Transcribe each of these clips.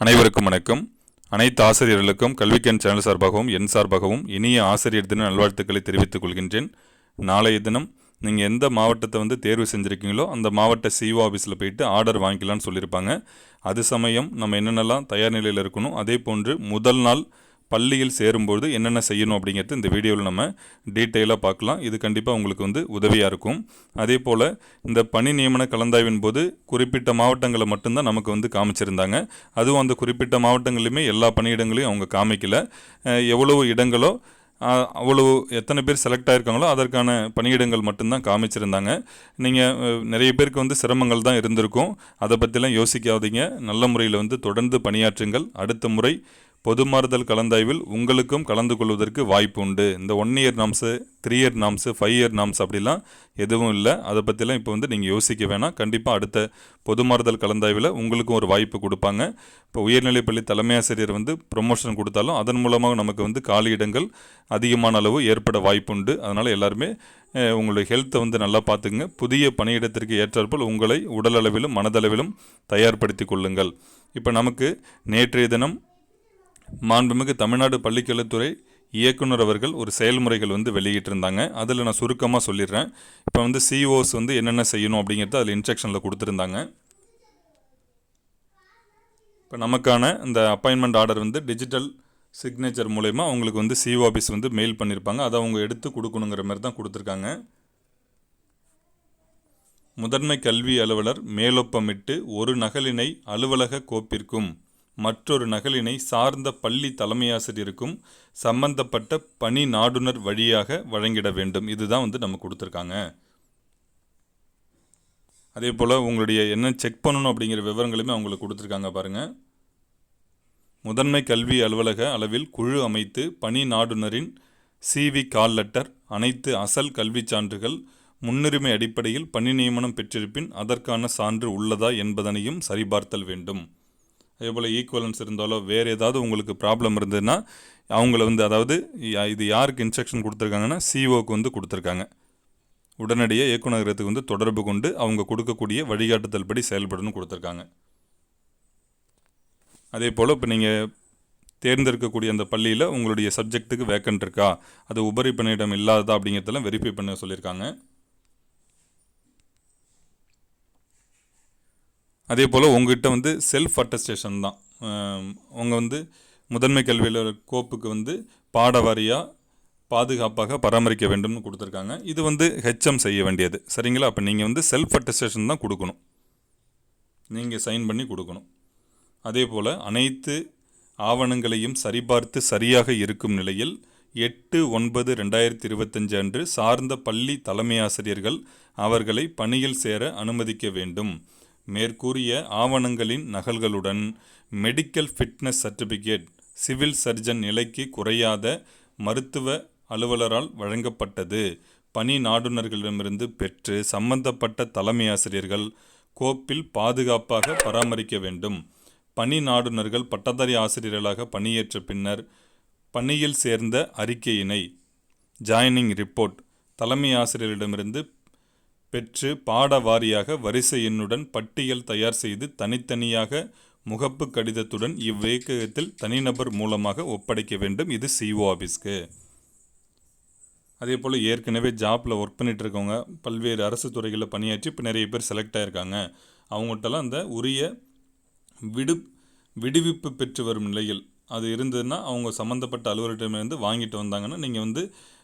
அனைவருக்கும் வணக்கம். அனைத்து ஆசிரியர்களுக்கும் கல்விக்கண் சேனல் சார்பாகவும் என் சார்பாகவும் இனிய ஆசிரியர் தின நல்வாழ்த்துக்களை தெரிவித்துக் கொள்கின்றேன். நாளைய தினம் நீங்கள் எந்த மாவட்டத்தை வந்து தேர்வு செஞ்சுருக்கீங்களோ அந்த மாவட்ட சிஓ ஆஃபீஸில் போயிட்டு ஆர்டர் வாங்கிக்கலாம்னு சொல்லியிருப்பாங்க அது சமயம் நம்ம என்னென்னலாம் தயார் நிலையில் இருக்கணும் அதே போன்று முதல் நாள் பள்ளியில் சேரும்போது என்னென்ன செய்யணும் அப்படிங்கிறது இந்த வீடியோவில் நம்ம டீட்டெயிலாக பார்க்கலாம். இது கண்டிப்பாக உங்களுக்கு வந்து உதவியாக இருக்கும். அதே போல் இந்த பணி நியமன கலந்தாய்வின் போது குறிப்பிட்ட மாவட்டங்களை மட்டும்தான் நமக்கு வந்து காமிச்சிருந்தாங்க. அதுவும் அந்த குறிப்பிட்ட மாவட்டங்களையுமே எல்லா பணியிடங்களையும் அவங்க காமிக்கல. எவ்வளவு இடங்களோ அவ்வளோ அவ்வளவு எத்தனை பேர் செலக்ட் ஆகிருக்காங்களோ அதற்கான பணியிடங்கள் மட்டும்தான் காமிச்சிருந்தாங்க. நீங்கள் நிறைய பேருக்கு வந்து சிரமங்கள் தான் இருந்திருக்கும். அதை பற்றிலாம் யோசிக்காதீங்க. நல்ல முறையில் வந்து தொடர்ந்து பணியாற்றுங்கள். அடுத்த முறை பொது மாறுதல் கலந்தாய்வில் உங்களுக்கும் கலந்து கொள்வதற்கு வாய்ப்பு உண்டு. இந்த one year norms three year norms five year norms அப்படிலாம் எதுவும் இல்லை. அதை பற்றிலாம் இப்போ வந்து நீங்கள் யோசிக்க வேணாம். கண்டிப்பாக அடுத்த பொது மாறுதல் கலந்தாய்வில் உங்களுக்கும் ஒரு வாய்ப்பு கொடுப்பாங்க. இப்போ உயர்நிலைப்பள்ளி தலைமை ஆசிரியர் வந்து ப்ரொமோஷன் கொடுத்தாலும் அதன் மூலமாக நமக்கு வந்து காலியிடங்கள் அதிகமான அளவு ஏற்பட வாய்ப்புண்டு அதனால் எல்லாருமே உங்களுடைய ஹெல்த்தை வந்து நல்லா பார்த்துங்க புதிய பணியிடத்திற்கு ஏற்றாற்போல் உங்களை உடலளவிலும் மனதளவிலும் தயார்படுத்தி கொள்ளுங்கள். இப்போ நமக்கு நேற்றைய தினம் மாண்புமிகு தமிழ்நாடு பள்ளிக்கல்வித்துறை இயக்குனர் அவர்கள் ஒரு செயல்முறைகள் வந்து வெளியிட்டிருந்தாங்க. அதில் நான் சுருக்கமாக சொல்லிடுறேன். இப்போ வந்து சிஓஸ் வந்து என்னென்ன செய்யணும் அப்படிங்கிறது அதில் இன்ஸ்ட்ரக்ஷனில் கொடுத்துருந்தாங்க. இப்போ நமக்கான இந்த அப்பாயின்மெண்ட் ஆர்டர் வந்து டிஜிட்டல் சிக்னேச்சர் மூலயமா அவங்களுக்கு வந்து சிஓ ஆஃபீஸ் வந்து மெயில் பண்ணியிருப்பாங்க அதை அவங்க எடுத்து கொடுக்கணுங்கிற மாதிரி தான் கொடுத்துருக்காங்க. முதன்மை கல்வி அலுவலர் மேலொப்பமிட்டு ஒரு நகலினை அலுவலக கோப்பிற்கும் மற்றொரு நகலினை சார்ந்த பள்ளி தலைமையாசிரியருக்கும் சம்பந்தப்பட்ட பணி நாடுனர் வழியாக வழங்கிட வேண்டும். இதுதான் வந்து நம்ம கொடுத்துருக்காங்க. அதே போல் உங்களுடைய என்ன செக் பண்ணணும் அப்படிங்கிற விவரங்களுமே அவங்களுக்கு கொடுத்துருக்காங்க பாருங்கள் முதன்மை கல்வி அலுவலக அளவில் குழு அமைத்து பணி நாடுனரின் சிவி கால் லெட்டர் அனைத்து அசல் கல்விச் சான்றுகள் முன்னுரிமை அடிப்படையில் பணி நியமனம் பெற்றிருப்பின் அதற்கான சான்று உள்ளதா என்பதனையும் சரிபார்த்தல் வேண்டும். அதேபோல் ஈக்குவலன்ஸ் இருந்தாலோ வேறு ஏதாவது உங்களுக்கு ப்ராப்ளம் இருந்ததுன்னா அவங்கள வந்து அதாவது இது யாருக்கு இன்ஸ்ட்ரக்ஷன் கொடுத்துருக்காங்கன்னா சிஓக்கு வந்து கொடுத்துருக்காங்க. உடனடியாக இயக்குநரகத்துக்கு வந்து தொடர்பு கொண்டு அவங்க கொடுக்கக்கூடிய வழிகாட்டுதல் படி செயல்படணும்னு கொடுத்துருக்காங்க. அதே போல் இப்போ நீங்கள் தேர்ந்தெடுக்கக்கூடிய அந்த பள்ளியில் உங்களுடைய சப்ஜெக்ட்டுக்கு வேக்கன்ட் இருக்கா? அது உபரி பணியிடம் இல்லாததா அப்படிங்கிறதெல்லாம் வெரிஃபை பண்ண சொல்லியிருக்காங்க. அதே போல் உங்ககிட்ட வந்து செல்ஃப் அட்டஸ்டேஷன் தான். உங்கள் வந்து முதன்மை கல்வியில் கோப்புக்கு வந்து பாட வாரியாக பாதுகாப்பாக பராமரிக்க வேண்டும்னு கொடுத்துருக்காங்க. இது வந்து ஹெச்எம் செய்ய வேண்டியது. சரிங்களா? அப்போ நீங்கள் வந்து செல்ஃப் அட்டஸ்டேஷன் தான் கொடுக்கணும். நீங்கள் சைன் பண்ணி கொடுக்கணும். அதே போல் அனைத்து ஆவணங்களையும் சரிபார்த்து சரியாக இருக்கும் நிலையில் எட்டு ஒன்பது ரெண்டாயிரத்தி இருபத்தஞ்சு அன்று சார்ந்த பள்ளி தலைமை ஆசிரியர்கள் அவர்களை பணியில் சேர அனுமதிக்க வேண்டும். மேற்கூறிய ஆவணங்களின் நகல்களுடன் medical fitness certificate civil surgeon நிலைக்கு குறையாத மருத்துவ அலுவலரால் வழங்கப்பட்டது. பணி நாடுனர்களிடமிருந்து பெற்று சம்பந்தப்பட்ட தலைமை ஆசிரியர்கள் கோப்பில் பாதுகாப்பாக பராமரிக்க வேண்டும். பணி நாடுனர்கள் பட்டதாரி ஆசிரியர்களாக பணியேற்ற பின்னர் பணியில் சேர்ந்த அறிக்கையினை ஜாயினிங் ரிப்போர்ட் தலைமை ஆசிரியரிடமிருந்து பெற்று பாட வாரியாக வரிசை எண்ணுடன் பட்டியல் தயார் செய்து தனித்தனியாக முகப்பு கடிதத்துடன் இவ்வேக்கத்தில் தனிநபர் மூலமாக ஒப்படைக்க வேண்டும். இது சிஓ ஆஃபீஸ்க்கு அதே போல் ஏற்கனவே ஜாப்பில் ஒர்க் பண்ணிகிட்டு இருக்கவங்க பல்வேறு அரசு துறைகளில் பணியாற்றி இப்போ நிறைய பேர் செலக்ட் ஆகிருக்காங்க அவங்கள்ட்டலாம் அந்த உரிய விடு விடுவிப்பு பெற்று வரும் நிலையில் அது இருந்ததுன்னா அவங்க சம்மந்தப்பட்ட அலுவலகத்திடமிருந்து வாங்கிட்டு வந்தாங்கன்னா நீங்கள் வந்து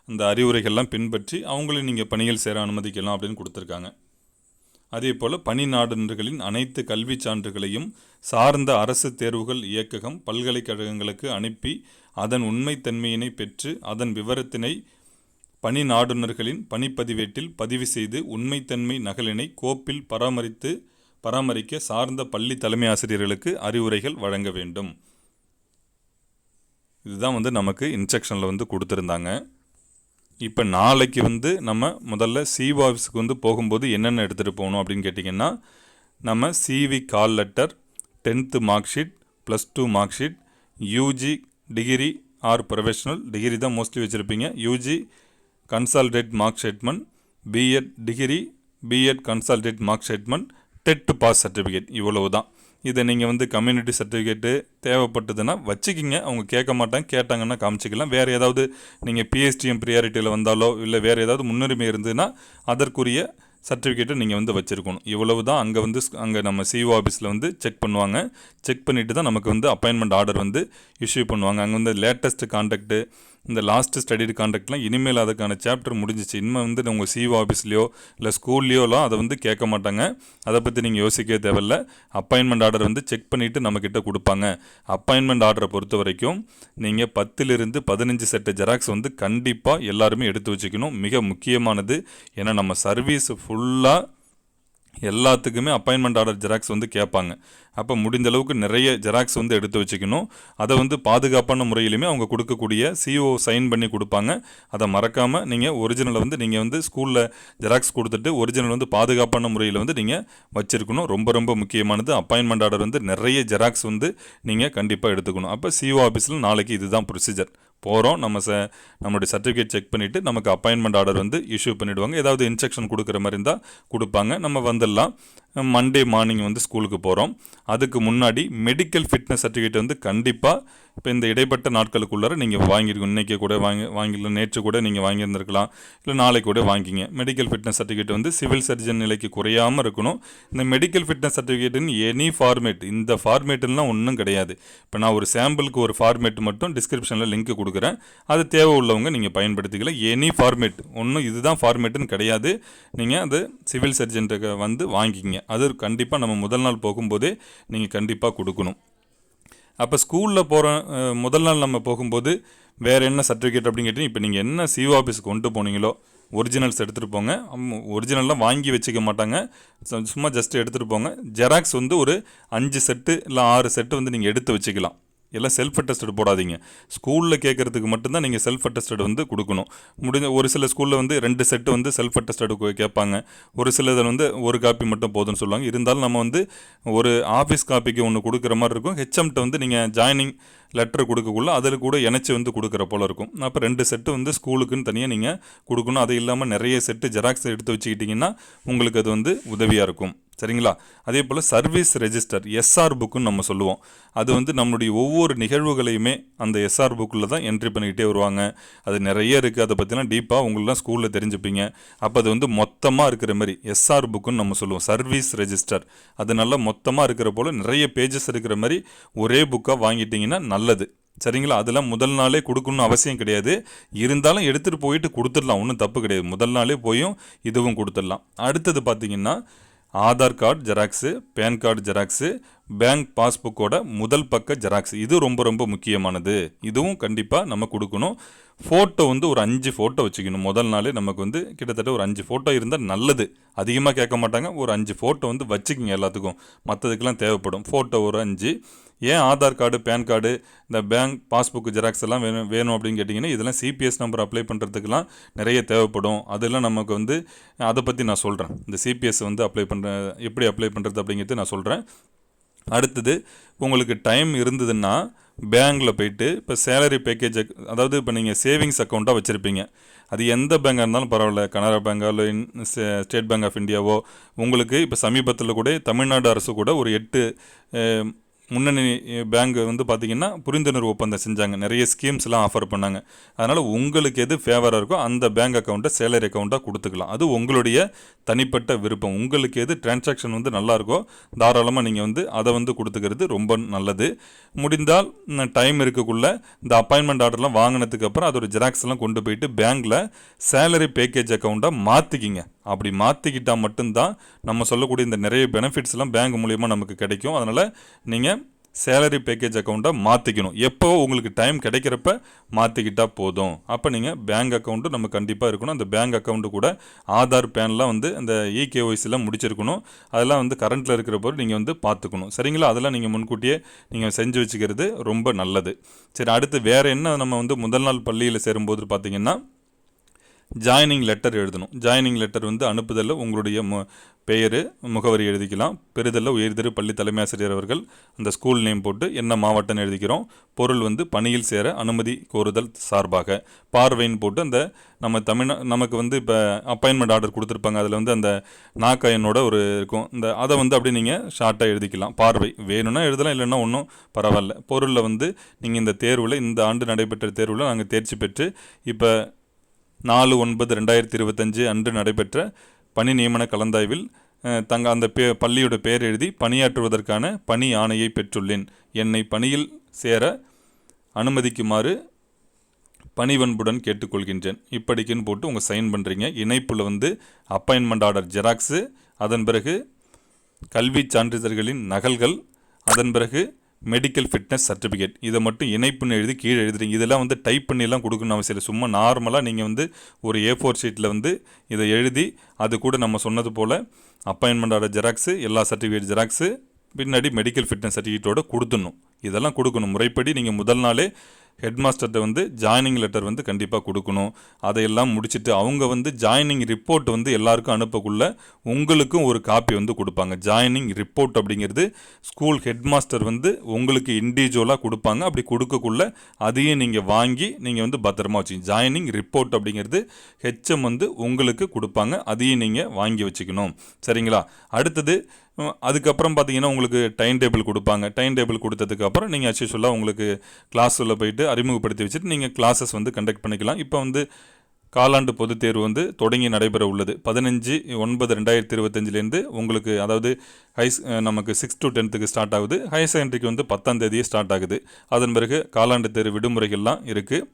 இந்த அறிவுரைகள்லாம் பின்பற்றி அவங்களையும் நீங்கள் பணியில் சேர அனுமதிக்கலாம் அப்படின்னு கொடுத்துருக்காங்க. அதே போல் பணி நாடுனர்களின் அனைத்து கல்விச் சான்றுகளையும் சார்ந்த அரசு தேர்வுகள் இயக்ககம் பல்கலைக்கழகங்களுக்கு அனுப்பி அதன் உண்மைத்தன்மையினை பெற்று அதன் விவரத்தினை பணி நாடுனர்களின் பணிப்பதிவேட்டில் பதிவு செய்து உண்மைத்தன்மை நகலினை கோப்பில் பராமரித்து பராமரிக்க சார்ந்த பள்ளி தலைமை ஆசிரியர்களுக்கு அறிவுரைகள் வழங்க வேண்டும். இதுதான் வந்து நமக்கு இன்ஸ்ட்ரக்ஷனில் வந்து கொடுத்துருந்தாங்க. இப்போ நாளைக்கு வந்து நம்ம முதல்ல சிஓ ஆஃபீஸுக்கு வந்து போகும்போது என்னென்ன எடுத்துகிட்டு போகணும் அப்படின்னு கேட்டிங்கன்னா நம்ம CV call letter tenth mark sheet plus two mark sheet UG degree or professional degree தான் மோஸ்ட்லி வச்சுருப்பீங்க. UG consolidated mark statement BEd degree BEd consolidated mark statement TET pass certificate இவ்வளவு தான் இதை நீங்கள் வந்து கம்யூனிட்டி சர்டிஃபிகேட்டு தேவைப்பட்டதுன்னா வச்சுக்கிங்க. அவங்க கேட்க மாட்டாங்க. கேட்டாங்கன்னா காமிச்சிக்கலாம். வேறு ஏதாவது நீங்கள் பிஎஸ்டிஎம் ப்ரியாரிட்டியில் வந்தாலோ இல்லை வேறு ஏதாவது முன்னுரிமை இருந்ததுன்னா அதற்குரிய சர்டிஃபிகேட்டை நீங்கள் வந்து வச்சுருக்கணும். இவ்வளவு தான் அங்கே வந்து அங்கே நம்ம சிஓ ஆஃபீஸில் வந்து செக் பண்ணுவாங்க. செக் பண்ணிவிட்டு தான் நமக்கு வந்து அப்பாயின்மெண்ட் ஆர்டர் வந்து இஷ்யூ பண்ணுவாங்க. அங்கே வந்து லேட்டஸ்ட் கான்டாக்ட்டு இந்த லாஸ்ட் ஸ்டடி கான்டாக்ட்லாம் இனிமேல் அதுக்கான சாப்டர் முடிஞ்சிச்சு. இனிமேல் வந்து உங்கள் சிஓ ஆஃபீஸ்லையோ இல்லை ஸ்கூல்லையோலாம் அதை வந்து கேட்க மாட்டாங்க. அதை பற்றி நீங்கள் யோசிக்கவே தேவையில்ல. அப்பாயின்மெண்ட் ஆர்டர் வந்து செக் பண்ணிவிட்டு நம்மக்கிட்ட கொடுப்பாங்க. அப்பாயின்மெண்ட் ஆர்டரை பொறுத்த வரைக்கும் நீங்கள் பத்திலிருந்து பதினஞ்சு செட்டு ஜெராக்ஸ் வந்து கண்டிப்பாக எல்லாருமே எடுத்து வச்சுக்கணும். மிக முக்கியமானது ஏன்னா நம்ம சர்வீஸ் ஃபுல்லாக எல்லாத்துக்குமே அப்பாயின்மெண்ட் ஆர்டர் ஜெராக்ஸ் வந்து கேட்பாங்க. அப்போ முடிந்த அளவுக்கு நிறைய ஜெராக்ஸ் வந்து எடுத்து வச்சுக்கணும். அதை வந்து பாதுகாப்பான முறையிலுமே அவங்க கொடுக்கக்கூடிய சிஓ சைன் பண்ணி கொடுப்பாங்க. அதை மறக்காமல் நீங்கள் ஒரிஜினலை வந்து நீங்கள் வந்து ஸ்கூலில் ஜெராக்ஸ் கொடுத்துட்டு ஒரிஜினல் வந்து பாதுகாப்பான முறையில் வந்து நீங்கள் வச்சுருக்கணும். ரொம்ப ரொம்ப முக்கியமானது. அப்பாயின்மெண்ட் ஆர்டர் வந்து நிறைய ஜெராக்ஸ் வந்து நீங்கள் கண்டிப்பாக எடுத்துக்கணும். அப்போ சிஓ ஆஃபீஸில் நாளைக்கு இதுதான் ப்ரொசீஜர் போகிறோம் நம்ம ச நம்மளுடைய சர்டிஃபிகேட் செக் பண்ணிவிட்டு நமக்கு அப்பாயின்மெண்ட் ஆர்டர் வந்து இஷ்யூ பண்ணிவிடுவாங்க ஏதாவது இன்ஸ்ட்ரக்ஷன் கொடுக்குற மாதிரி இருந்தால் கொடுப்பாங்க. நம்ம வந்துடலாம். மண்டே மார்னிங் வந்து ஸ்கூலுக்கு போகிறோம் அதுக்கு முன்னாடி மெடிக்கல் ஃபிட்னஸ் சர்டிஃபிகேட் வந்து கண்டிப்பாக இப்போ இந்த இடைப்பட்ட நாட்களுக்குள்ளார நீங்கள் வாங்கியிருக்கோம் இன்றைக்கி கூட வாங்கி வாங்கிடலாம் நேற்று கூட நீங்கள் வாங்கியிருந்திருக்கலாம். இல்லை நாளைக்கு கூட வாங்கிங்க. மெடிக்கல் ஃபிட்னஸ் சர்டிஃபிகேட் வந்து சிவில் சர்ஜன் நிலைக்கு குறையாமல் இருக்கணும். இந்த மெடிக்கல் ஃபிட்னஸ் சர்டிஃபிகேட்டுன்னு எனி ஃபார்மேட் இந்த ஃபார்மேட்டுலாம் ஒன்றும் கிடையாது. இப்போ நான் ஒரு சாம்பிளுக்கு ஒரு ஃபார்மேட் மட்டும் டிஸ்கிரிப்ஷனில் லிங்க் கொடுக்குறேன். அது தேவை உள்ளவங்க நீங்கள் பயன்படுத்திக்கலாம். எனி ஃபார்மேட் ஒன்றும் இதுதான் ஃபார்மேட்டுன்னு கிடையாது. நீங்கள் அது சிவில் சர்ஜன்ட்டு வந்து வாங்கிக்கிங்க. அது கண்டிப்பாக நம்ம முதல் நாள் போகும்போதே நீங்கள் கண்டிப்பாக கொடுக்கணும். அப்போ ஸ்கூலில் போகிற முதல் நாள் நம்ம போகும்போது வேறு என்ன சர்டிஃபிகேட் அப்படின்னு கேட்டிங்கன்னா இப்போ நீங்கள் என்ன சிஓ ஆஃபீஸ்க்கு கொண்டு போனீங்களோ ஒரிஜினல்ஸ் எடுத்துகிட்டு போங்க. ஒரிஜினல்லாம் வாங்கி வச்சுக்க மாட்டாங்க. சும்மா ஜஸ்ட் எடுத்துகிட்டு போங்க. ஜெராக்ஸ் வந்து ஒரு அஞ்சு செட்டு இல்லை ஆறு செட்டு வந்து நீங்கள் எடுத்து வச்சுக்கலாம். எல்லாம் செல்ஃப் அட்டஸ்டட் போடாதீங்க. ஸ்கூலில் கேட்குறதுக்கு மட்டும்தான் நீங்கள் செல்ஃப் அட்டஸ்டட் வந்து கொடுக்கணும். முடிஞ்ச ஒரு சில ஸ்கூலில் வந்து ரெண்டு செட்டு வந்து செல்ஃப் அட்டஸ்டட் கேட்பாங்க. ஒரு சிலதில் வந்து ஒரு காப்பி மட்டும் போதும்னு சொல்லுவாங்க. இருந்தாலும் நம்ம வந்து ஒரு ஆஃபீஸ் காப்பிக்கு ஒன்று கொடுக்குற மாதிரி இருக்கும். ஹெச்எம்கிட்ட வந்து நீங்கள் ஜாயினிங் லெட்டர் கொடுக்கக்குள்ள அதில் கூட இணைச்சி வந்து கொடுக்குற போல இருக்கும். அப்போ ரெண்டு செட்டு வந்து ஸ்கூலுக்குன்னு தனியாக நீங்கள் கொடுக்கணும். அது இல்லாமல் நிறைய செட்டு ஜெராக்ஸ் எடுத்து வச்சுக்கிட்டிங்கன்னா உங்களுக்கு அது வந்து உதவியாக இருக்கும். சரிங்களா? அதே போல் சர்வீஸ் ரெஜிஸ்டர் எஸ்ஆர் புக்குன்னு நம்ம சொல்லுவோம். அது வந்து நம்மளுடைய ஒவ்வொரு நிகழ்வுகளையுமே அந்த எஸ்ஆர் புக்கில் தான் என்ட்ரி பண்ணிக்கிட்டே வருவாங்க. அது நிறைய இருக்குது அதை பற்றிலாம் டீப்பாக உங்களெலாம் ஸ்கூலில் தெரிஞ்சுப்பீங்க. அப்போ அது வந்து மொத்தமாக இருக்கிற மாதிரி எஸ்ஆர் புக்குன்னு நம்ம சொல்லுவோம். சர்வீஸ் ரெஜிஸ்டர் அது நல்லா மொத்தமாக இருக்கிற போல் நிறைய பேஜஸ் இருக்கிற மாதிரி ஒரே புக்காக வாங்கிட்டிங்கன்னா நல்லது. சரிங்களா? அதெல்லாம் முதல் நாளே கொடுக்கணும்னு அவசியம் கிடையாது. இருந்தாலும் எடுத்துகிட்டு போயிட்டு கொடுத்துடலாம். ஒன்றும் தப்பு கிடையாது. முதல் நாளே போயும் இதுவும் கொடுத்துடலாம். அடுத்தது பார்த்தீங்கன்னா Aadhaar card xerox pan card xerox bank பாஸ்புக்கோட முதல் பக்க ஜெராக்ஸ். இது ரொம்ப ரொம்ப முக்கியமானது. இதுவும் கண்டிப்பாக நம்ம கொடுக்கணும். ஃபோட்டோ வந்து ஒரு அஞ்சு ஃபோட்டோ வச்சுக்கணும். முதல் நாளே நமக்கு வந்து கிட்டத்தட்ட ஒரு அஞ்சு ஃபோட்டோ இருந்தால் நல்லது. அதிகமாக கேட்க மாட்டாங்க. ஒரு அஞ்சு ஃபோட்டோ வந்து வச்சுக்கிங்க எல்லாத்துக்கும். மற்றதுக்கெல்லாம் தேவைப்படும். ஃபோட்டோ ஒரு அஞ்சு. ஏன் ஆதார் கார்டு பேன் கார்டு இந்த பேங்க் பாஸ்புக் ஜெராக்ஸ் எல்லாம் வேணும் வேணும் அப்படின்னு கேட்டிங்கன்னா இதெல்லாம் சிபிஎஸ் நம்பர் அப்ளை பண்ணுறதுக்கெல்லாம் நிறைய தேவைப்படும். அதெல்லாம் நமக்கு வந்து அதை பற்றி நான் சொல்கிறேன் இந்த சிபிஎஸ் வந்து அப்ளை பண்ணுற எப்படி அப்ளை பண்ணுறது அப்படிங்கிறது நான் சொல்கிறேன் அடுத்தது உங்களுக்கு டைம் இருந்ததுன்னா பேங்க்கில் போயிட்டு இப்போ சேலரி பேக்கேஜ் அதாவது இப்போ நீங்கள் சேவிங்ஸ் அக்கௌண்ட்டாக வச்சுருப்பீங்க. அது எந்த பேங்காக இருந்தாலும் பரவாயில்ல. கனரா பேங்கோ இல்லை ஸ்டேட் பேங்க் ஆஃப் இந்தியாவோ உங்களுக்கு இப்போ சமீபத்தில் கூட தமிழ்நாடு அரசு கூட ஒரு எட்டு முன்னணி பேங்க் வந்து பார்த்திங்கன்னா புரிந்துணர்வு ஒப்பந்தம் செஞ்சாங்க. நிறைய ஸ்கீம்ஸ்லாம் ஆஃபர் பண்ணாங்க. அதனால் உங்களுக்கு எது ஃபேவராக இருக்கோ அந்த பேங்க் அக்கௌண்ட்டை சேலரி அக்கௌண்ட்டாக கொடுத்துக்கலாம். அது உங்களுடைய தனிப்பட்ட விருப்பம். உங்களுக்கு எது டிரான்சாக்ஷன் வந்து நல்லாயிருக்கோ தாராளமாக நீங்கள் வந்து அதை வந்து கொடுத்துக்கிறது ரொம்ப நல்லது. முடிந்தால் டைம் இருக்கக்குள்ள இந்த அப்பாயின்மெண்ட் ஆர்டர்லாம் வாங்கினதுக்கு அப்புறம் அதோட ஜெராக்ஸ்லாம் கொண்டு போயிட்டு பேங்க்கில் சேலரி பேக்கேஜ் அக்கௌண்ட்டாக மாற்றிக்கிங்க அப்படி மாற்றிக்கிட்டால் மட்டும்தான் நம்ம சொல்லக்கூடிய இந்த நிறைய பெனிஃபிட்ஸ்லாம் பேங்க் மூலியமாக நமக்கு கிடைக்கும். அதனால் நீங்கள் சேலரி பேக்கேஜ் அக்கௌண்ட்டை மாற்றிக்கணும் எப்போ உங்களுக்கு டைம் கிடைக்கிறப்ப மாற்றிக்கிட்டால் போதும். அப்போ நீங்கள் பேங்க் அக்கௌண்ட்டு நம்ம கண்டிப்பாக இருக்கணும். அந்த பேங்க் அக்கௌண்ட்டு கூட ஆதார் பேன்லாம் வந்து அந்த இகேஒய்சிலாம் முடிச்சிருக்கணும். அதெல்லாம் வந்து கரண்ட்டில் இருக்கிற போது நீங்கள் வந்து பார்த்துக்கணும் சரிங்களா? அதெல்லாம் நீங்கள் முன்கூட்டியே நீங்கள் செஞ்சு வச்சுக்கிறது ரொம்ப நல்லது. சரி அடுத்து வேறு என்ன நம்ம வந்து முதல் நாள் பள்ளியில் சேரும்போது பார்த்திங்கன்னா ஜாயினிங் லெட்டர் எழுதணும். ஜாயினிங் லெட்டர் வந்து அனுப்புதலில் உங்களுடைய மு பெயர் முகவரி எழுதிக்கலாம். பெறுதலில் உயர்திரு பள்ளி தலைமை ஆசிரியர் அவர்கள் அந்த ஸ்கூல் நேம் போட்டு என்ன மாவட்டம்னு எழுதிக்கிறோம். பொருள் வந்து பணியில் சேர அனுமதி கோருதல் சார்பாக. பார்வைன்னு போட்டு அந்த நம்ம தமிழ்நா நமக்கு வந்து இப்போ அப்பாயின்மெண்ட் ஆர்டர் கொடுத்துருப்பாங்க. அதில் வந்து அந்த நாக்காயனோட ஒரு இருக்கும். இந்த அதை வந்து அப்படியே நீங்கள் ஷார்ட்டாக எழுதிக்கலாம். பார்வை. வேணும்னா எழுதலாம் இல்லைன்னா ஒன்றும் பரவாயில்ல. பொருளில் வந்து நீங்கள் இந்த தேர்வில் இந்த ஆண்டு நடைபெற்ற தேர்வில் நாங்கள் தேர்ச்சி பெற்று இப்போ நாலு ஒன்பது ரெண்டாயிரத்தி இருபத்தஞ்சு அன்று நடைபெற்ற பணி நியமன கலந்தாய்வில் தங்க அந்த பே பள்ளியோட பேர் எழுதி பணியாற்றுவதற்கான பணி ஆணையை பெற்றுள்ளேன். என்னை பணியில் சேர அனுமதிக்குமாறு பணிவன்புடன் கேட்டுக்கொள்கின்றேன். இப்படிக்குன்னு போட்டு உங்கள் சைன் பண்ணுறீங்க இணைப்பில் வந்து அப்பாயின்மெண்ட் ஆர்டர் ஜெராக்ஸு அதன் பிறகு கல்வி சான்றிதழ்களின் நகல்கள் அதன் பிறகு மெடிக்கல் ஃபிட்னஸ் சர்டிஃபிகேட் இதை மட்டும் இணைப்புன்னு எழுதி கீழே எழுதுறீங்க இதெல்லாம் வந்து டைப் பண்ணிலாம் கொடுக்கணும் அவசியம் இல்லை. சும்மா நார்மலாக நீங்கள் வந்து ஒரு ஏ ஃபோர் ஷீட்டில் வந்து இதை எழுதி அது கூட நம்ம சொன்னது போல் அப்பாயின்மெண்ட்டோட ஜெராக்ஸு எல்லா சர்டிஃபிகேட் ஜெராக்ஸு பின்னாடி மெடிக்கல் ஃபிட்னஸ் சர்டிஃபிகேட்டோட கொடுத்துடணும். இதெல்லாம் கொடுக்கணும். முறைப்படி நீங்கள் முதல் நாளே ஹெட் மாஸ்டர்கிட்ட வந்து ஜாயினிங் லெட்டர் வந்து கண்டிப்பாக கொடுக்கணும். அதையெல்லாம் முடிச்சுட்டு அவங்க வந்து ஜாயினிங் ரிப்போர்ட் வந்து எல்லாருக்கும் அனுப்பக்குள்ள உங்களுக்கும் ஒரு காப்பி வந்து கொடுப்பாங்க. ஜாயினிங் ரிப்போர்ட் அப்படிங்கிறது ஸ்கூல் ஹெட் மாஸ்டர் வந்து உங்களுக்கு இண்டிவிஜுவலாக கொடுப்பாங்க. அப்படி கொடுக்கக்குள்ள அதையும் நீங்கள் வாங்கி நீங்கள் வந்து பத்திரமா வச்சுக்கணும். ஜாயினிங் ரிப்போர்ட் அப்படிங்கிறது ஹெச்எம் வந்து உங்களுக்கு கொடுப்பாங்க. அதையும் நீங்கள் வாங்கி வச்சுக்கணும். சரிங்களா? அடுத்தது அதுக்கப்புறம் பார்த்தீங்கன்னா உங்களுக்கு டைம் டேபிள் கொடுப்பாங்க. டைம் டேபிள் கொடுத்ததுக்கப்புறம் நீங்கள் அச்சுவலாக உங்களுக்கு கிளாஸில் போயிட்டு அறிமுகப்படுத்தி வச்சுட்டு நீங்கள் கிளாஸஸ் வந்து கண்டக்ட் பண்ணிக்கலாம். இப்போ வந்து காலாண்டு பொதுத் தேர்வு வந்து தொடங்கி நடைபெற உள்ளது. பதினஞ்சு ஒன்பது ரெண்டாயிரத்தி இருபத்தஞ்சிலேருந்து உங்களுக்கு அதாவது ஹைஸ் நமக்கு சிக்ஸ் டு டென்த்துக்கு ஸ்டார்ட் ஆகுது. ஹையர் செகண்டரிக்கு வந்து பத்தாம் தேதியே ஸ்டார்ட் ஆகுது. அதன் பிறகு காலாண்டு தேர்வு விடுமுறைகள்லாம் இருக்குது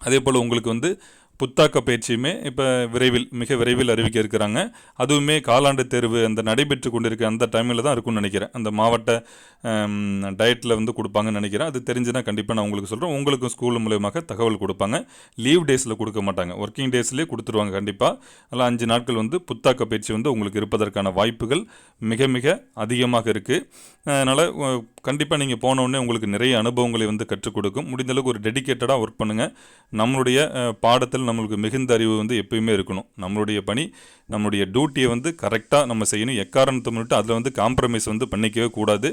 அதே போல் உங்களுக்கு வந்து புத்தாக்க பயிற்சியுமே இப்போ விரைவில் மிக விரைவில் அறிவிக்க இருக்கிறாங்க. அதுவுமே காலாண்டு தேர்வு அந்த நடைபெற்று கொண்டிருக்க அந்த டைமில் தான் இருக்கும்னு நினைக்கிறேன். அந்த மாவட்ட டயட்டில் வந்து கொடுப்பாங்கன்னு நினைக்கிறேன். அது தெரிஞ்சுனா கண்டிப்பாக நான் உங்களுக்கு சொல்கிறேன் உங்களுக்கும் ஸ்கூல் மூலயமாக தகவல் கொடுப்பாங்க. லீவ் டேஸில் கொடுக்க மாட்டாங்க. ஒர்க்கிங் டேஸ்லேயே கொடுத்துருவாங்க கண்டிப்பாக அதில் அஞ்சு நாட்கள் வந்து புத்தாக்க பயிற்சி வந்து உங்களுக்கு இருப்பதற்கான வாய்ப்புகள் மிக மிக அதிகமாக இருக்குது அதனால் கண்டிப்பாக நீங்கள் போன உங்களுக்கு நிறைய அனுபவங்களை வந்து கற்றுக் கொடுக்கும். முடிந்த அளவுக்கு ஒரு டெடிகேட்டடாக ஒர்க் பண்ணுங்கள் நம்மளுடைய பாடத்தில் நம்மளுக்கு மிகுந்த அறிவு வந்து எப்பயுமே இருக்கணும். நம்மளுடைய பணி நம்மளுடைய டியூட்டியை வந்து கரெக்டாக நம்ம செய்யணும். எக்காரணத்தை முன்னிட்டு அதில் வந்து காம்ப்ரமைஸ் வந்து பண்ணிக்கவே கூடாது.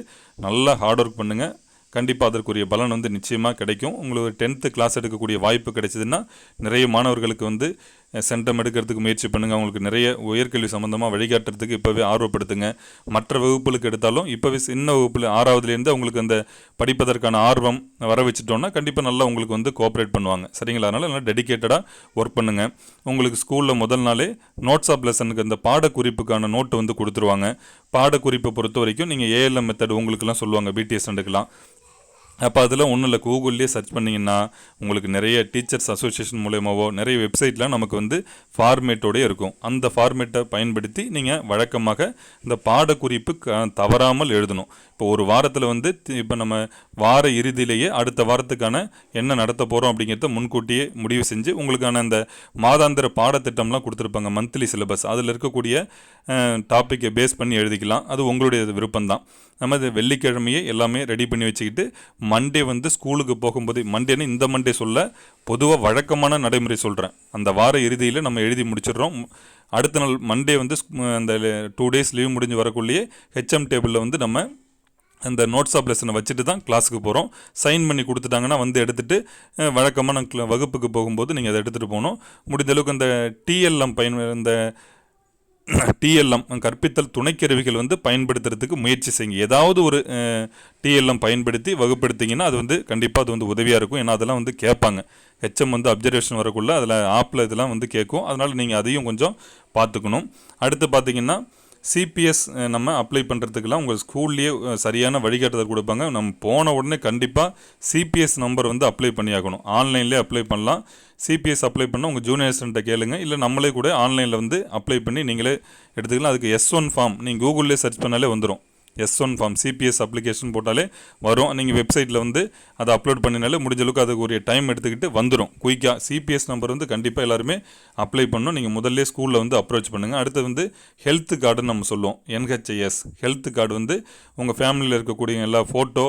நல்லா ஹார்ட் ஒர்க் பண்ணுங்கள் கண்டிப்பாக அதற்குரிய பலன் வந்து நிச்சயமாக கிடைக்கும். உங்களுக்கு டென்த்து கிளாஸ் எடுக்கக்கூடிய வாய்ப்பு கிடைச்சதுன்னா நிறைய மாணவர்களுக்கு வந்து சென்டம் எடுக்கிறதுக்கு முயற்சி பண்ணுங்கள் அவங்களுக்கு நிறைய உயர்கல்வி சம்மந்தமாக வழிகாட்டுறதுக்கு இப்போவே ஆர்வப்படுத்துங்க. மற்ற வகுப்புகளுக்கு எடுத்தாலும் இப்போவே சின்ன வகுப்பில் ஆறாவதுலேருந்து அவங்களுக்கு அந்த படிப்பதற்கான ஆர்வம் வர வச்சுட்டோம்னா கண்டிப்பாக நல்லா உங்களுக்கு வந்து கோஆப்ரேட் பண்ணுவாங்க. சரிங்களா? அதனால் நல்லா டெடிகேட்டடாக ஒர்க் பண்ணுங்கள் உங்களுக்கு ஸ்கூலில் முதல் நாளே நோட்ஸ் ஆஃப் லெசனுக்கு அந்த பாடக்குறிப்புக்கான நோட்டு வந்து கொடுத்துருவாங்க. பாடக்குறிப்பை பொறுத்த வரைக்கும் நீங்கள் ஏஎல்எம் மெத்தட் உங்களுக்குலாம் சொல்லுவாங்க. பிடிஎஸ் ரெண்டுக்கெலாம் அப்போ அதில் ஒன்றும் இல்லை கூகுள்லேயே சர்ச் பண்ணிங்கன்னா உங்களுக்கு நிறைய டீச்சர்ஸ் அசோசியேஷன் மூலயமாவோ நிறைய வெப்சைட்லாம் நமக்கு வந்து ஃபார்மேட்டோடய இருக்கும். அந்த ஃபார்மேட்டை பயன்படுத்தி நீங்கள் வழக்கமாக இந்த பாடக்குறிப்பு க தவறாமல் எழுதணும். இப்போ ஒரு வாரத்தில் வந்து இப்போ நம்ம வார இறுதியிலேயே அடுத்த வாரத்துக்கான என்ன நடத்த போகிறோம் அப்படிங்கிறத முன்கூட்டியே முடிவு செஞ்சு உங்களுக்கான அந்த மாதாந்திர பாடத்திட்டம்லாம் கொடுத்துருப்பாங்க மந்த்லி சிலபஸ் அதில் இருக்கக்கூடிய டாப்பிக்கை பேஸ் பண்ணி எழுதிக்கலாம். அது உங்களுடைய விருப்பம்தான். நம்ம இது வெள்ளிக்கிழமையே எல்லாமே ரெடி பண்ணி வச்சுக்கிட்டு மண்டே வந்து ஸ்கூலுக்கு போகும்போது மண்டேன்னு இந்த மண்டே சொல்ல பொதுவாக வழக்கமான நடைமுறை சொல்கிறேன் அந்த வார இறுதியில் நம்ம எழுதி முடிச்சிடுறோம். அடுத்த நாள் மண்டே வந்து அந்த டூ டேஸ் லீவ் முடிஞ்சு வரக்குள்ளேயே ஹெச்எம் டேபிளில் வந்து நம்ம அந்த நோட்ஸ் ஆஃப் லெசனை வச்சுட்டு தான் கிளாஸுக்கு போகிறோம் சைன் பண்ணி கொடுத்துட்டாங்கன்னா வந்து எடுத்துகிட்டு வழக்கமாக நான் வகுப்புக்கு போகும்போது நீங்கள் அதை எடுத்துகிட்டு போகணும். முடிந்தளவுக்கு அந்த டிஎல்எம் பயன் இந்த டிஎல்எம் கற்பித்தல் துணைக்கருவிகள் வந்து பயன்படுத்துறதுக்கு முயற்சி செய்யுங்க. ஏதாவது ஒரு டிஎல்எம் பயன்படுத்தி வகுப்படுத்திங்கன்னா அது வந்து கண்டிப்பாக அது வந்து உதவியாக இருக்கும். ஏன்னா அதெல்லாம் வந்து கேட்பாங்க. ஹெச்எம் வந்து அப்சர்வேஷன் வரக்குள்ள அதில் ஆப்பில் இதெல்லாம் வந்து கேட்கும். அதனால் நீங்கள் அதையும் கொஞ்சம் பார்த்துக்கணும். அடுத்து பார்த்தீங்கன்னா சிபிஎஸ் நம்ம அப்ளை பண்ணுறதுக்கெல்லாம் உங்கள் ஸ்கூல்லேயே சரியான வழிகாட்டுதல் கொடுப்பாங்க. நம்ம போன உடனே கண்டிப்பாக சிபிஎஸ் நம்பர் வந்து அப்ளை பண்ணியாகணும். ஆன்லைன்லேயே அப்ளை பண்ணலாம். சிபிஎஸ் அப்ளை பண்ணால் உங்கள் ஜூனியர்ஸ்கிட்ட கேளுங்க. இல்லை நம்மளே கூட ஆன்லைனில் வந்து அப்ளை பண்ணி நீங்களே எடுத்துக்கலாம். அதுக்கு எஸ் ஒன் ஃபார்ம் நீங்கள் கூகுளில் சர்ச் பண்ணாலே வந்துடும் S one form CPS application போட்டாலே வரும். நீங்கள் வெப்சைட்டில் வந்து அதை அப்லோட் பண்ணினாலே முடிஞ்ச அளவுக்கு அதுக்கு ஒரு டைம் எடுத்துக்கிட்டு வந்துடும் குயிக்காக சிபிஎஸ் நம்பர் வந்து கண்டிப்பாக எல்லாருமே அப்ளை பண்ணணும். நீங்கள் முதல்ல ஸ்கூலில் வந்து அப்ரோச் பண்ணுங்கள் அடுத்து வந்து ஹெல்த் கார்டுன்னு நம்ம சொல்லுவோம். என்ஹெச்ஐஎஸ் ஹெல்த் கார்டு வந்து உங்கள் ஃபேமிலியில் இருக்கக்கூடிய எல்லா ஃபோட்டோ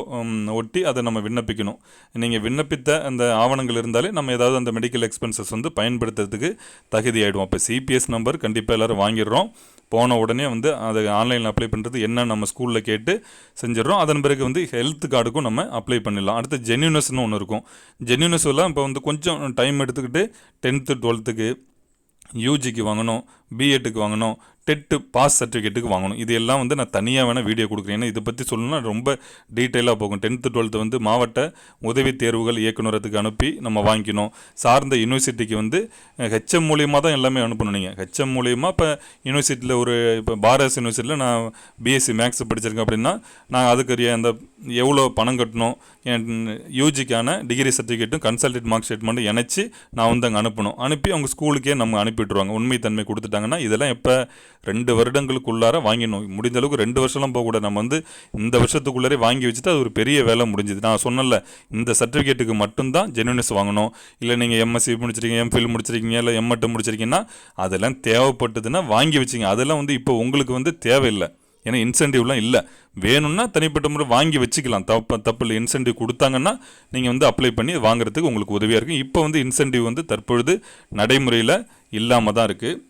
ஒட்டி அதை நம்ம விண்ணப்பிக்கணும். நீங்கள் விண்ணப்பித்த அந்த ஆவணங்கள் இருந்தாலே நம்ம ஏதாவது அந்த மெடிக்கல் எக்ஸ்பென்சஸ் வந்து பயன்படுத்துறதுக்கு தகுதி ஆகிடும் அப்போ சிபிஎஸ் நம்பர் கண்டிப்பாக எல்லோரும் வாங்கிடுறோம். போன உடனே வந்து அதை ஆன்லைனில் அப்ளை பண்ணுறது என்ன நம்ம ஸ்கூலில் கேட்டு செஞ்சிடறோம். அதன் பிறகு வந்து ஹெல்த் கார்டுக்கும் நம்ம அப்ளை பண்ணிடலாம். அடுத்து ஜென்யூனஸ்னு ஒன்று இருக்கும். ஜென்யூனஸ் எல்லாம் இப்போ வந்து கொஞ்சம் டைம் எடுத்துக்கிட்டு டென்த்து டுவெல்த்துக்கு யூஜிக்கு வாங்கணும். பிஎட்டுக்கு வாங்கணும் டெட்டு பாஸ் சர்டிஃபிகேட்டுக்கு வாங்கணும். இது எல்லாம் வந்து நான் தனியாக வேணால் வீடியோ கொடுக்குறேன். ஏன்னா இதை பற்றி சொல்லணும்னா ரொம்ப டீட்டெயிலாக போகும். டென்த்து டுவெல்த்து வந்து மாவட்ட உதவி தேர்வுகள் இயக்குநரத்துக்கு அனுப்பி நம்ம வாங்கிக்கணும். சார்ந்த யூனிவர்சிட்டிக்கு வந்து ஹெச்எம் மூலியமாக தான் எல்லாமே அனுப்பணும் நீங்கள் ஹெச்எம் மூலியமாக இப்போ யூனிவர்சிட்டியில் ஒரு இப்போ பாரஸ் யூனிவர்சிட்டியில் நான் பிஎஸ்சி மேக்ஸ் படிச்சிருக்கேன் அப்படின்னா நான் அதுக்குரிய அந்த எவ்வளோ பணம் கட்டணும் என் யூஜிக்கான டிகிரி சர்டிஃபிகேட்டும் கன்சல்டேட் மார்க் ஸ்டேட்மெண்ட்டும் இணைச்சி நான் வந்து அங்கே அனுப்பணும். அனுப்பி அவங்க ஸ்கூலுக்கே நம்ம அனுப்பிவிட்ருவாங்க உண்மைத்தன்மை கொடுத்துட்டாங்கன்னா இதெல்லாம் இப்போ ரெண்டு வருடங்களுக்குள்ளார வாங்கிடணும். முடிஞ்ச அளவுக்கு ரெண்டு வருஷம்லாம் போகக்கூடாது. நம்ம வந்து இந்த வருஷத்துக்குள்ளாரே வாங்கி வச்சுட்டு அது ஒரு பெரிய வேலை முடிஞ்சுது. நான் சொன்னல இந்த சர்டிஃபிகேட்டுக்கு மட்டும்தான் ஜெனுவனஸ் வாங்கணும். இல்லை நீங்கள் எம்எஸ்சி முடிச்சிருக்கீங்க எம்ஃபில் முடிச்சிருக்கீங்க இல்லை எம்எட்டு முடிச்சிருக்கீங்கன்னா அதெல்லாம் தேவைப்பட்டதுன்னா வாங்கி வச்சிங்க. அதெல்லாம் வந்து இப்போ உங்களுக்கு வந்து தேவையில்லை. ஏன்னா இன்சென்டிவ்லாம் இல்லை. வேணும்னா தனிப்பட்ட முறை வாங்கி வச்சுக்கலாம். தப்பு தப்பு இல்லை. இன்சென்டிவ் கொடுத்தாங்கன்னா நீங்கள் வந்து அப்ளை பண்ணி வாங்குறதுக்கு உங்களுக்கு உதவியாக இருக்கும். இப்போ வந்து இன்சென்டிவ் வந்து தற்பொழுது நடைமுறையில் இல்லாமல் தான் இருக்குது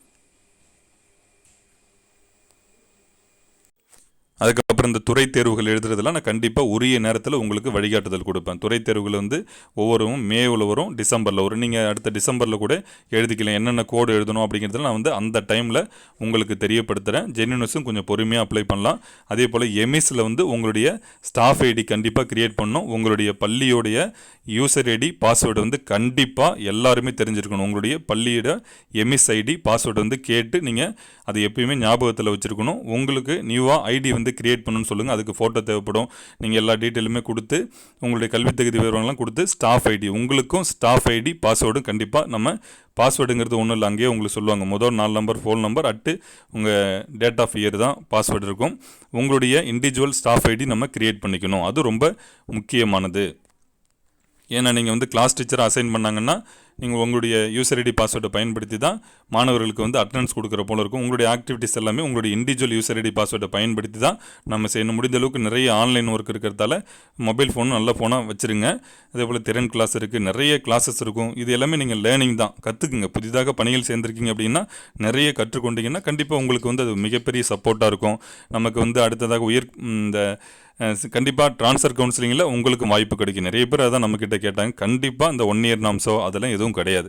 அப்புறம் இந்த துறை தேர்வுகள் எழுதுறதுலாம் நான் கண்டிப்பாக உரிய நேரத்தில் உங்களுக்கு வழிகாட்டுதல் கொடுப்பேன். துறை தேர்வுகள் வந்து ஒவ்வொருவும் மேவில் வரும் டிசம்பரில் வரும். நீங்கள் அடுத்த டிசம்பரில் கூட எழுதிக்கலாம். என்னென்ன கோடு எழுதணும் அப்படிங்கிறதுல நான் வந்து அந்த டைமில் உங்களுக்கு தெரியப்படுத்துகிறேன் ஜென்யூனஸும் கொஞ்சம் பொறுமையாக அப்ளை பண்ணலாம். அதே போல் எமிஸில் வந்து உங்களுடைய ஸ்டாஃப் ஐடி கண்டிப்பாக க்ரியேட் பண்ணணும். உங்களுடைய பள்ளியோடைய யூசர் ஐடி பாஸ்வேர்டு வந்து கண்டிப்பாக எல்லாருமே தெரிஞ்சிருக்கணும். உங்களுடைய பள்ளியோட எமிஸ் ஐடி பாஸ்வேர்டு வந்து கேட்டு நீங்கள் அதை எப்பயுமே ஞாபகத்தில் வச்சுருக்கணும். உங்களுக்கு நியூவாக ஐடி வந்து கிரியேட் பண்ணணும்னு சொல்லுங்கள் அதுக்கு ஃபோட்டோ தேவைப்படும். நீங்கள் எல்லா டீட்டெயிலுமே கொடுத்து உங்களுடைய கல்வி தகுதி விவரங்கள்லாம் கொடுத்து ஸ்டாஃப் ஐடி உங்களுக்கும் ஸ்டாஃப் ஐடி பாஸ்வேர்டும் கண்டிப்பாக நம்ம பாஸ்வேர்டுங்கிறது ஒன்றும் இல்லை. அங்கேயே உங்களுக்கு சொல்லுவாங்க. முதல் நாலு நம்பர் ஃபோன் நம்பர் அட்டு உங்கள் டேட் ஆஃப் இயர் தான் பாஸ்வேர்டு இருக்கும். உங்களுடைய இண்டிவிஜுவல் ஸ்டாஃப் ஐடி நம்ம க்ரியேட் பண்ணிக்கணும். அது ரொம்ப முக்கியமானது. ஏன்னா நீங்கள் வந்து கிளாஸ் டீச்சரை அசைன் பண்ணாங்கன்னா நீங்கள் உங்களுடைய யூசர் ஐடி பாஸ்வேர்டை பயன்படுத்தி தான் மாணவர்களுக்கு வந்து அட்டண்டன்ஸ் கொடுக்குற போல இருக்கும். உங்களுடைய ஆக்டிவிட்டிஸ் எல்லாமே உங்களுடைய இண்டிவிஜுவல் யூசர் ஐடி பாஸ்வேர்டை பயன்படுத்தி தான் நம்ம செய்யணும். முடிந்த அளவுக்கு நிறைய ஆன்லைன் ஒர்க் இருக்கிறதால மொபைல் ஃபோன் நல்ல ஃபோனாக வச்சுருங்க. அதே போல் திறன் கிளாஸ் இருக்குது நிறைய கிளாஸஸ் இருக்கும். இது எல்லாமே நீங்கள் லேர்னிங் தான். கற்றுக்குங்க புதிதாக பணிகள் சேர்ந்துருக்கீங்க அப்படின்னா நிறைய கற்றுக்கொண்டீங்கன்னா கண்டிப்பாக உங்களுக்கு வந்து அது மிகப்பெரிய சப்போர்ட்டாக இருக்கும். நமக்கு வந்து அடுத்ததாக உயர் இந்த கண்டிப்பாக ட்ரான்ஸ்ஃபர் கவுன்சிலிங்கில் உங்களுக்கு வாய்ப்பு கிடைக்கும். நிறைய பேர் அதான் நம்மக்கிட்ட கேட்டாங்க. கண்டிப்பாக இந்த ஒன் இயர் நாம்ஸோ அதெல்லாம் எதுவும் கிடையாது.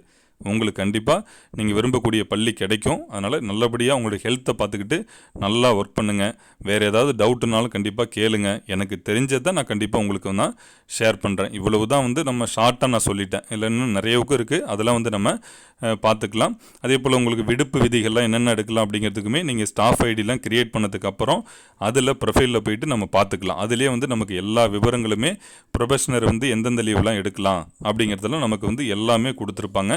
உங்களுக்கு கண்டிப்பாக நீங்கள் விரும்பக்கூடிய பள்ளி கிடைக்கும். அதனால் நல்லபடியாக உங்களுடைய ஹெல்த்தை பார்த்துக்கிட்டு நல்லா ஒர்க் பண்ணுங்கள் வேறு ஏதாவது டவுட்டுனாலும் கண்டிப்பாக கேளுங்க. எனக்கு தெரிஞ்சதை நான் கண்டிப்பாக உங்களுக்கு நான் ஷேர் பண்ணுறேன் இவ்வளவு தான் வந்து நம்ம ஷார்ட்டாக நான் சொல்லிட்டேன். இல்லை இன்னும் நிறையவுக்கும் இருக்குது அதெல்லாம் வந்து நம்ம பார்த்துக்கலாம். அதே போல் உங்களுக்கு விடுப்பு விதிகள்லாம் என்னென்ன எடுக்கலாம் அப்படிங்கிறதுக்குமே நீங்கள் ஸ்டாஃப் ஐடிலாம் க்ரியேட் பண்ணதுக்கப்புறம் அதில் ப்ரொஃபைலில் போயிட்டு நம்ம பார்த்துக்கலாம். அதிலே வந்து நமக்கு எல்லா விவரங்களுமே ப்ரொஃபஷனர் வந்து எந்தெந்த லீவ்லாம் எடுக்கலாம் அப்படிங்கிறதெல்லாம் நமக்கு வந்து எல்லாமே கொடுத்துருப்பாங்க.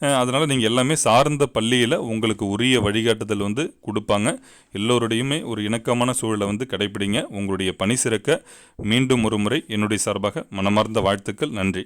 அதனால் நீங்கள் எல்லாமே சார்ந்த பள்ளியில் உங்களுக்கு உரிய வழிகாட்டுதல் வந்து கொடுப்பாங்க. எல்லோருடையுமே ஒரு இணக்கமான சூழலை வந்து கடைப்பிடிங்க. உங்களுடைய பணி சிறக்க மீண்டும் ஒரு முறை என்னுடைய சார்பாக மனமார்ந்த வாழ்த்துக்கள். நன்றி.